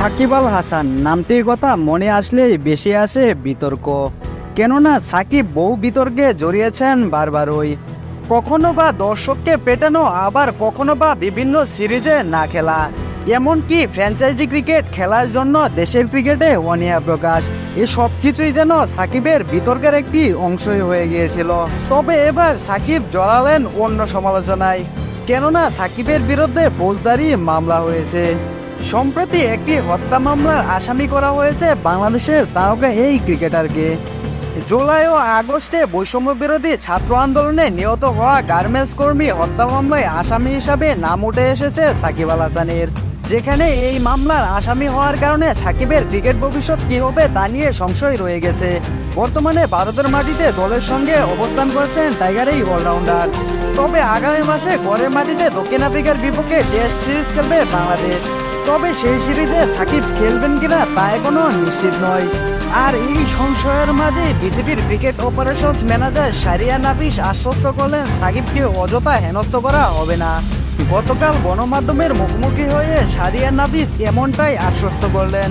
সাকিব আল হাসান, নামটির কথা মনে আসলেই বেশি আসে বিতর্ক। কেননা সাকিব বহু বিতর্কে জড়িয়েছেন বারবারই। কখনো বা দর্শককে পেটানো, আবার কখনো বা বিভিন্ন সিরিজে না খেলা। এমনকি ফ্র্যাঞ্চাইজি ক্রিকেট খেলার জন্য দেশের ক্রিকেটে অনিয়া প্রকাশ। এ সব কিছুই যেন সাকিবের বিতর্কের একটি অংশই হয়ে গিয়েছিল। তবে এবার সাকিব জড়ালেন অন্য সমালোচনায়। কেননা সাকিবের বিরুদ্ধে ফৌজদারি মামলা হয়েছে। সম্প্রতি একটি হত্যা মামলার আসামি করা হয়েছে বাংলাদেশের তারকা এই ক্রিকেটারকে। জুলাই ও আগস্টে বৈষম্য বিরোধী ছাত্র আন্দোলনে নিহত হওয়া গার্মেন্টস কর্মী হত্যা মামলায় আসামি হিসাবে নাম উঠে এসেছে সাকিব আল হাসানের। যেখানে এই মামলার আসামি হওয়ার কারণে সাকিবের ক্রিকেট ভবিষ্যৎ কি হবে তা নিয়ে সংশয় রয়ে গেছে। বর্তমানে ভারতের মাটিতে দলের সঙ্গে অবস্থান করছেন টাইগার এই অলরাউন্ডার। তবে আগামী মাসে ঘরের মাটিতে দক্ষিণ আফ্রিকার বিপক্ষে টেস্ট সিরিজ খেলবে বাংলাদেশ। তবে সেই সিরিজে সাকিব খেলবেন কিনা তা এখনও নিশ্চিত নয়। আর এই সংশয়ের মাঝে বিজেপির cricket operation manager Shahriar Nafees আশ্বস্ত করলেন, সাকিবকে অযথা হেনস্থ করা হবে না। গতকাল গণমাধ্যমের মুখোমুখি হয়ে সারিয়া নাফিস এমনটাই আশ্বস্ত করলেন।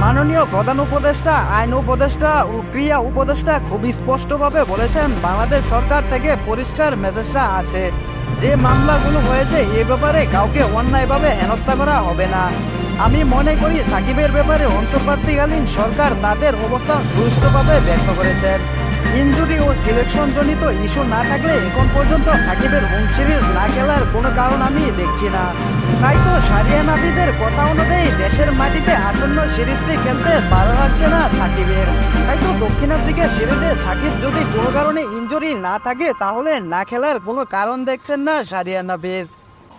মাননীয় প্রধান উপদেষ্টা, আইন উপদেষ্টা ও ক্রিয়া উপদেষ্টা খুব স্পষ্টভাবে বলেছেন, বাংলাদেশ সরকার থেকে পরিষ্কার মেসেজটা আছে। যে মামলাগুলো হয়েছে, এ ব্যাপারে কাউকে অন্যায়ভাবে হেনস্থা করা হবে না। আমি মনে করি সাকিবের ব্যাপারে অন্তর্বর্তীকালীন সরকার তাদের অবস্থান সুষ্ঠুভাবে ব্যক্ত করেছেন ইঞ্জুরি ও সিলেকশন জনিত ইস্যু না থাকলে এখন পর্যন্ত সাকিবের হোম সিরিজ না খেলার কোনো কারণ আমি দেখছি না। তাই তো সারিয়া নাবিদের কথা অনুযায়ী দেশের মাটিতে আসন্ন সিরিজটি খেলতে ভালো লাগছে না সাকিবের। তাই তো দক্ষিণ আফ্রিকার সিরিজে সাকিব যদি কারণে ইঞ্জুরি না থাকে, তাহলে না খেলার কোনো কারণ দেখছেন না সারিয়া নাভিজ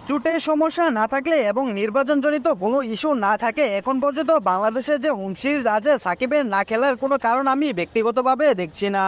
চুটের সমস্যা না থাকলে এবং নির্বাচনজনিত কোনো ইস্যু না থাকে, এখন পর্যন্ত বাংলাদেশের যে হুমসির আছে, সাকিবের না খেলার কোনো কারণ আমি ব্যক্তিগতভাবে দেখছি না।